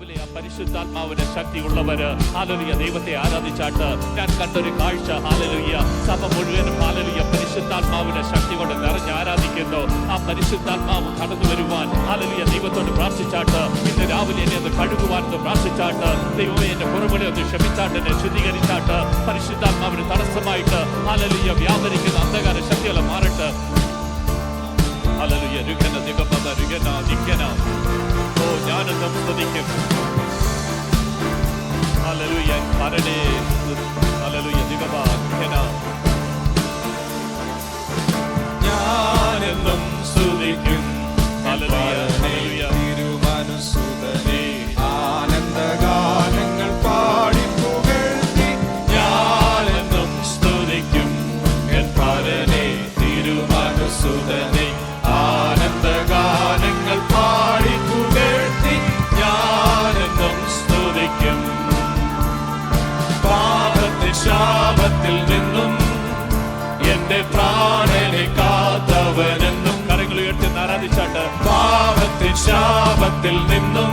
രാവിലെ ആ പരിശുദ്ധാത്മാവിന്റെ ശക്തി ഉള്ളവര് ഹാലലിയ ദൈവത്തെ ആരാധിച്ചാട്ട് ഞാൻ കണ്ടൊരു കാഴ്ച. ഹാലലിയ സഭ മുഴുവനും ഹാലലിയ പരിശുദ്ധാത്മാവിന്റെ ശക്തി കൊണ്ട് നിറഞ്ഞ് ആരാധിക്കുന്നു. ആ പരിശുദ്ധാത്മാവ് കടന്നു വരുവാൻ ഹാലലിയ ദൈവത്തോട് പ്രാർത്ഥിച്ചാട്ട് ഇന്ന് രാവിലെ എന്നെ ഒന്ന് കഴുകുവാൻ പ്രാർത്ഥിച്ചാട്ട് ദൈവമേ എന്റെ പുറമൊഴി ഒന്ന് ക്ഷമിച്ചാട്ട് എന്നെ ശുദ്ധീകരിച്ചാട്ട് പരിശുദ്ധാത്മാവിന് തടസ്സമായിട്ട് ഹാലലിയ വ്യാപരിക്കുന്ന അന്ധകാര ശക്തികളെ മാറട്ട്. ഹാലലിയ രുഗന ദിഗപദ രുഗന ദിഗന வேதம் துதிக்கும் அலலுய கரடே அலலுய ശാപത്തിൽ നിന്നും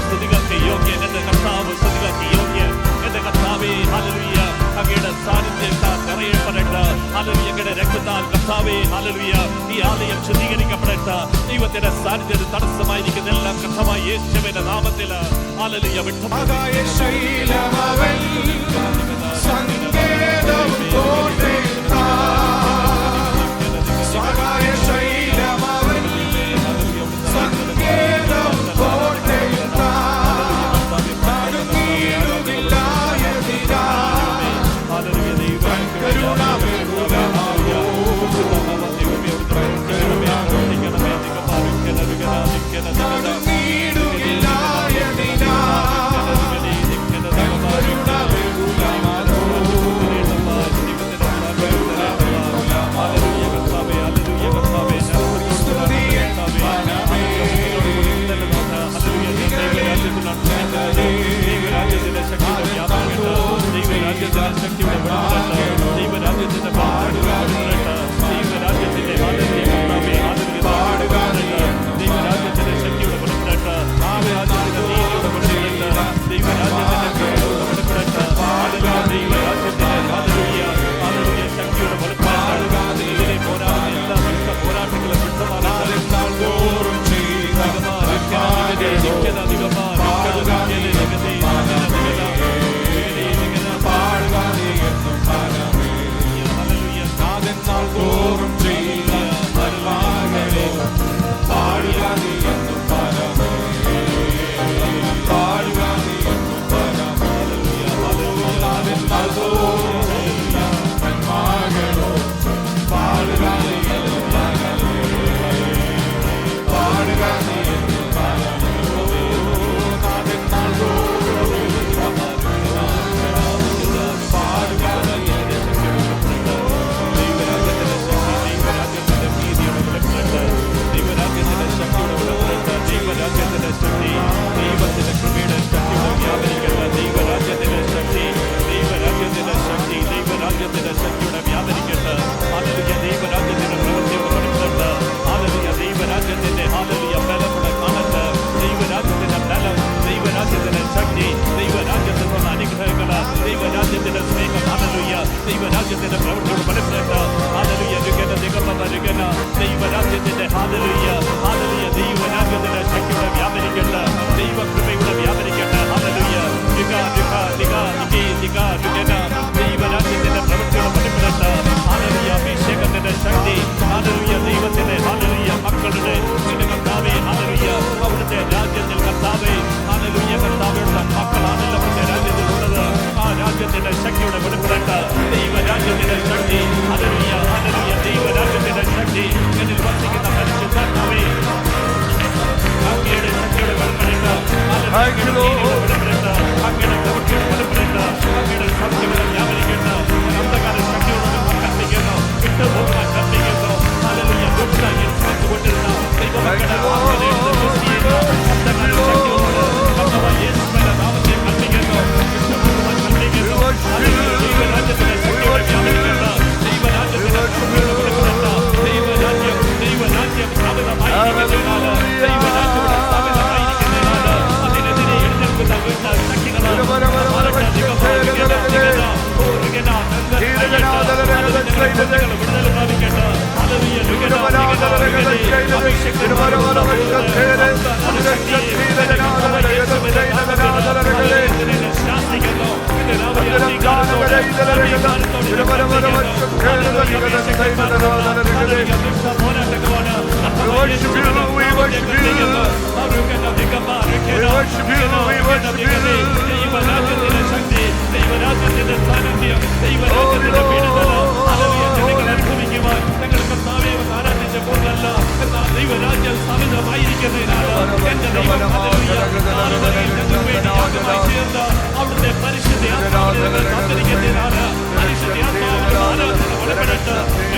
സ്തുതികൾക്ക് യോഗ്യൻ എന്റെ കർത്താവ് സ്തുതികൾക്ക് യോഗ്യൻ എന്റെ കർത്താവേ ഹലലുയ്യ അങ്ങയുടെ സാന്നിധ്യത്താൽ നിറയപ്പെടട്ട് ഹലലു അങ്ങയുടെ രക്തത്താൽ കർത്താവേ ഈ ആലയം ശുദ്ധീകരിക്കപ്പെടട്ട് ദൈവത്തിന്റെ സാന്നിധ്യത്തിൽ തടസ്സമായിരിക്കുന്നെല്ലാം കർത്താവായ യേശുവിന്റെ നാമത്തിൽ ഹലലുയ്യ വിട്ടു ശൈലമവൻ സങ്കേതം We worship you, we worship you.